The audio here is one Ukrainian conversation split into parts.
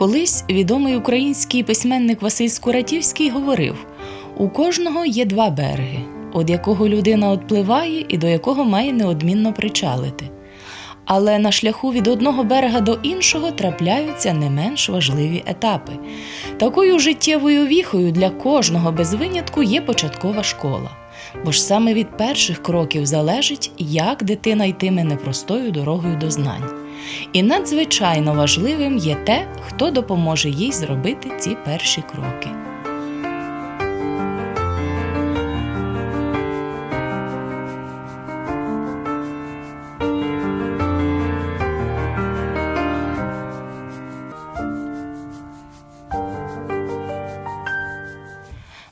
Колись відомий український письменник Василь Скуратівський говорив: у кожного є два береги, від якого людина отпливає і до якого має неодмінно причалити. Але на шляху від одного берега до іншого трапляються не менш важливі етапи. Такою життєвою віхою для кожного без винятку є початкова школа. Бо ж саме від перших кроків залежить, як дитина йтиме непростою дорогою до знань. І надзвичайно важливим є те, хто допоможе їй зробити ці перші кроки.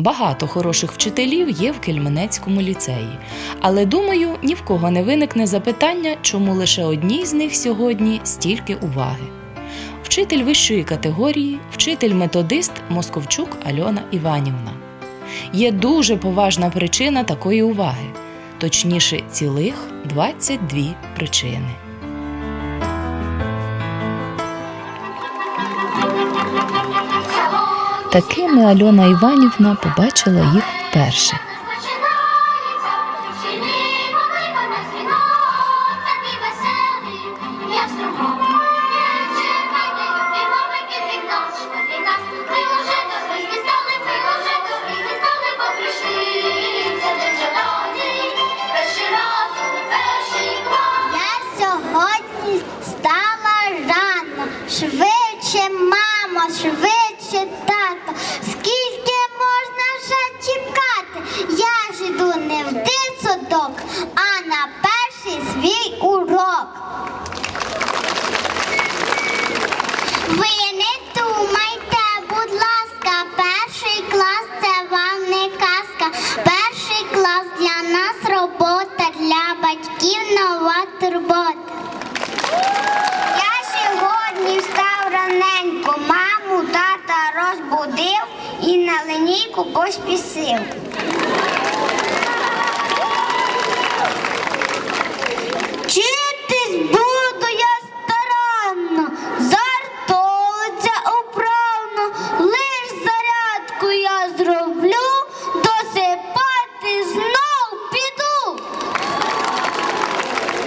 Багато хороших вчителів є в Кельменецькому ліцеї, але думаю, ні в кого не виникне запитання, чому лише одній з них сьогодні стільки уваги. Вчитель вищої категорії, вчитель-методист Московчук Альона Іванівна. Є дуже поважна причина такої уваги, точніше, цілих 22 причини. Такими Альона Іванівна побачила їх вперше. Швидше, тато. Скільки можна ще чекати? Я ж іду не в дитсадок, а на перший свій урок. Розбудив і на линійку поспісив. Вчитись буду я старанно, зартовиця управно, лиш зарядку я зроблю, досипати знов піду.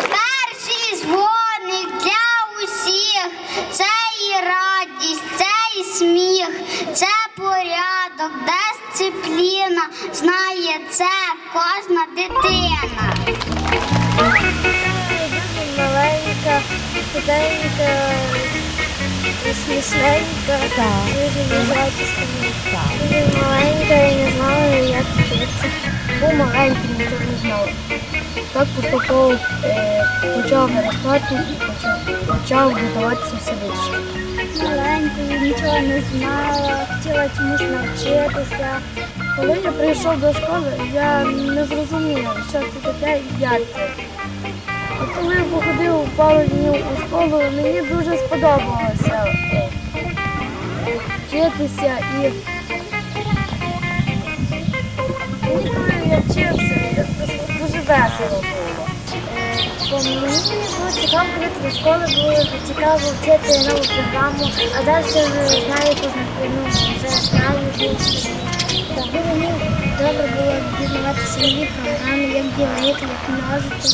Перший дзвоник для усіх, це і радість, це і сміх, порядок, дисципліна, знає це кожна дитина. Дуже маленька, худенька, смішненька, дуже незвачіска. Дуже маленька і не знала, як вчитися. Був маленький, нічого не знав. Так поступово е, почав виростати і почав, почав додаватися все більше. Маленькою нічого не знала, хотіла чомусь навчитися. Коли я прийшов до школи, я не зрозуміла, що це таке і як це. А коли я походив пару днів у школу, мені дуже сподобалося вчитися і мені коли я вчився, дуже весело було. Мені було цікаво ходити до школи, було цікаво вчити нову програму, а вже знаю, ну, вже знаю більше. Так, мені добре було дізнаватися нові програми, як ділити, як множити.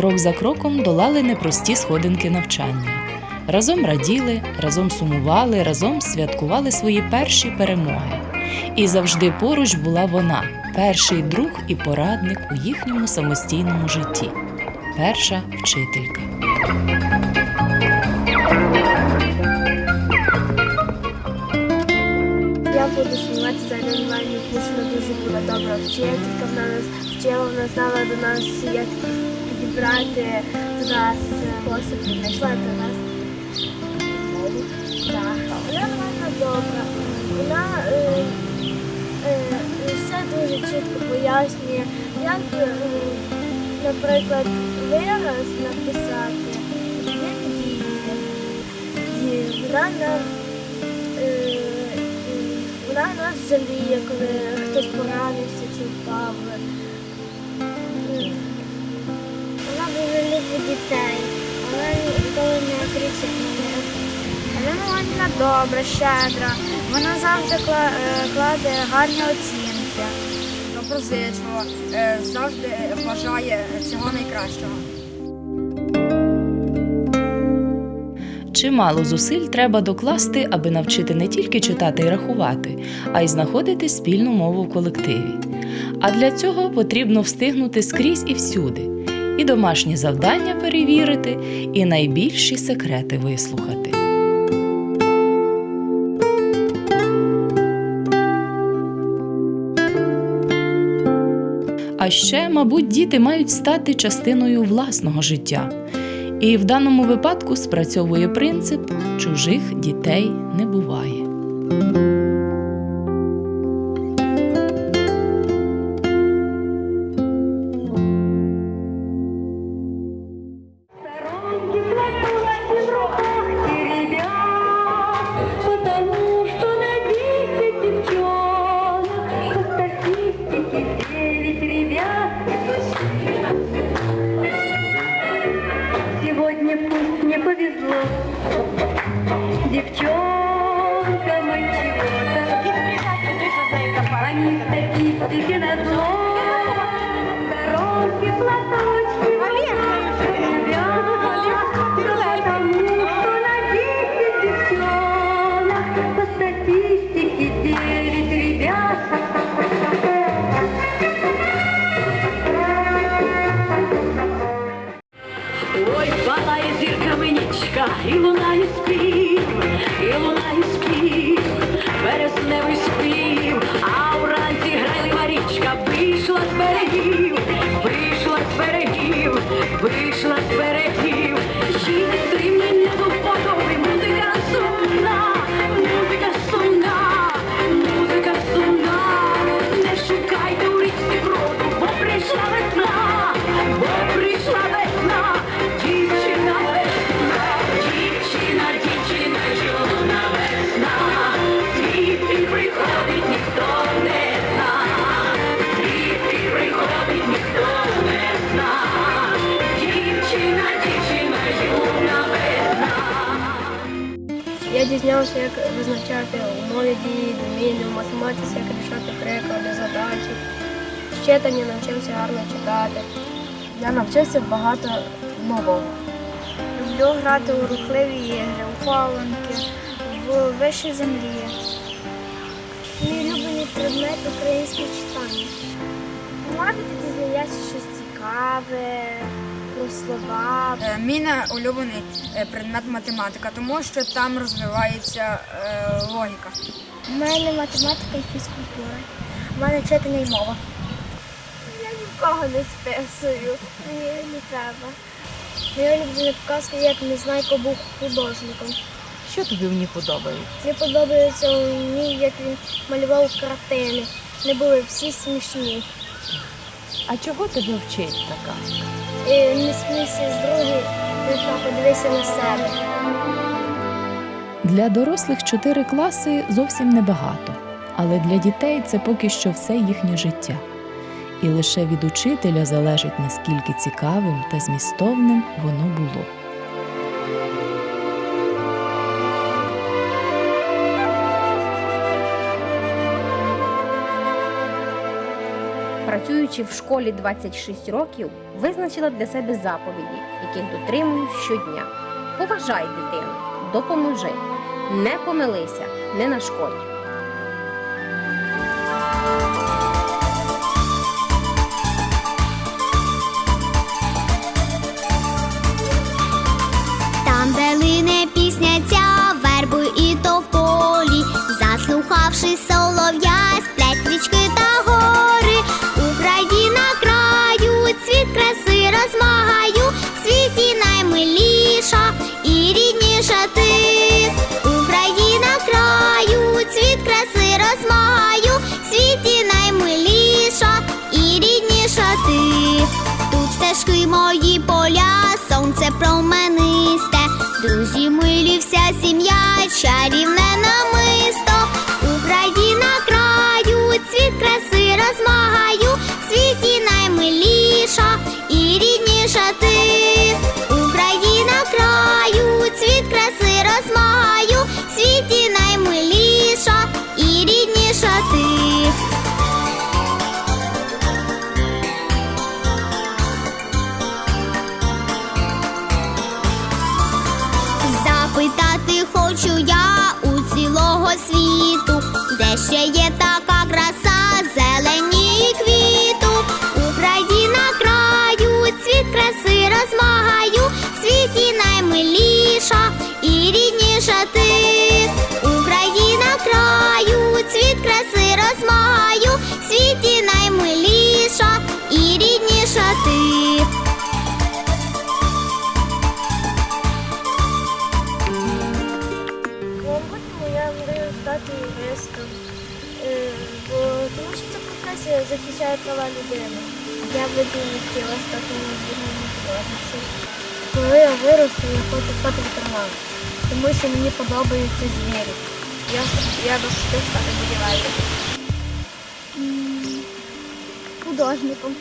Крок за кроком долали непрості сходинки навчання. Разом раділи, разом сумували, разом святкували свої перші перемоги. І завжди поруч була вона, перший друг і порадник у їхньому самостійному житті, перша вчителька. Я буду знімати за онлайн, вона дуже була добра вчителька, вона нас вчила, вона знала до нас, як підібрати до нас спосіб, знайшла до нас мову. Вона реально добра. Вона е, е, все дуже чітко пояснює, як, е, наприклад, вираз написати. І вона нам, е, е, вона нас жаліє, коли хтось поранився чи впав. Дуже дітей, але ніколи не кричить на них. Алена Іванівна добра, щедра. Вона завжди е, кладе гарні оцінки. доброзичлива, е, завжди бажає всього найкращого. Чимало зусиль треба докласти, аби навчити не тільки читати і рахувати, а й знаходити спільну мову в колективі. А для цього потрібно встигнути скрізь і всюди, і домашні завдання перевірити, і найбільші секрети вислухати. А ще, мабуть, діти мають стати частиною власного життя. І в даному випадку спрацьовує принцип чужих дітей не буває. На десять девчонок по статистике девять ребят. Ой, палає зірками нічка, і луна визначати умови дії, доміни, в математиці, як рішати приклади, задачі. В читанні навчився гарно читати. Я навчився багато нового. Люблю грати у рухливі ігри, у хованки, в вищій землі. Мій улюблений предмет українське читання. Може, ти дізнаєшся щось цікаве, слова, Е, Мій улюблений е, предмет математика, тому що там розвивається е, логіка. У мене математика і фізкультура. У мене читання і мова. Я нікого не списую. Мені не треба. Моя улюблена казка, як Незнайко був художником. Що тобі в ній подобається? Мені подобається у ній, як він малював картини. Не були всі смішні. А чого тебе вчить така? І не смійся з других, подивися на себе. Для дорослих чотири класи зовсім небагато, але для дітей це поки що все їхнє життя. І лише від учителя залежить, наскільки цікавим та змістовним воно було. Працюючи в школі 26 років, визначила для себе заповіді, яких дотримую щодня. Поважай дитину, допоможи, не помилися, не нашкодь. Променисте, друзі милі, вся сім'я, чарівне намисто. професія захищає права людини. Я би дуже хотіла стати юридичним юристом. Коли я виросту, я хочу стати ветеринаром, тому що мені подобаються звірі. Я, я би хотів стати будівельником. Художником.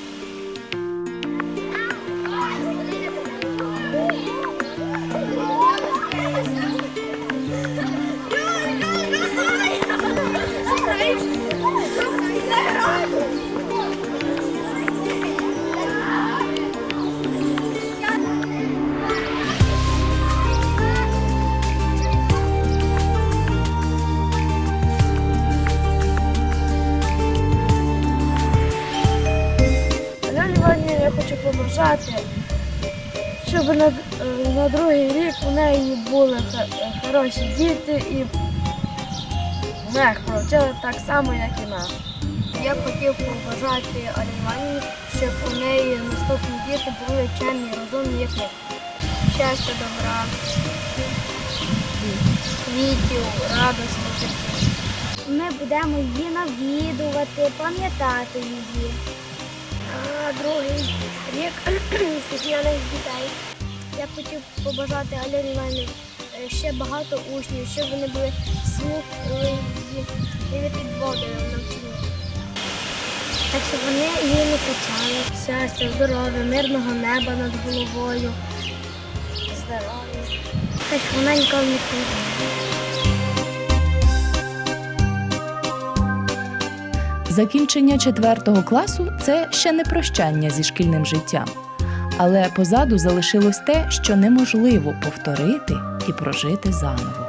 На, другий рік у неї були хороші діти і в них провчили так само, як і нас. Я хотів побажати Альоні щоб у неї наступні діти були чемні, розумні, як ми. Щастя, добра, квітів, радості в житті. Ми будемо її навідувати, пам'ятати її. А другий рік Світланих дітей. Я б хотів побажати Альоні Іванівні е, ще багато учнів, щоб вони були слухали і не підводили в навчанні. Так щоб вони її не кричали. Щастя, здоров'я, мирного неба над головою. Здоров'я. Так щоб вона ніколи не хворіла. Закінчення четвертого класу це ще не прощання зі шкільним життям. Але позаду залишилось те, що неможливо повторити і прожити заново.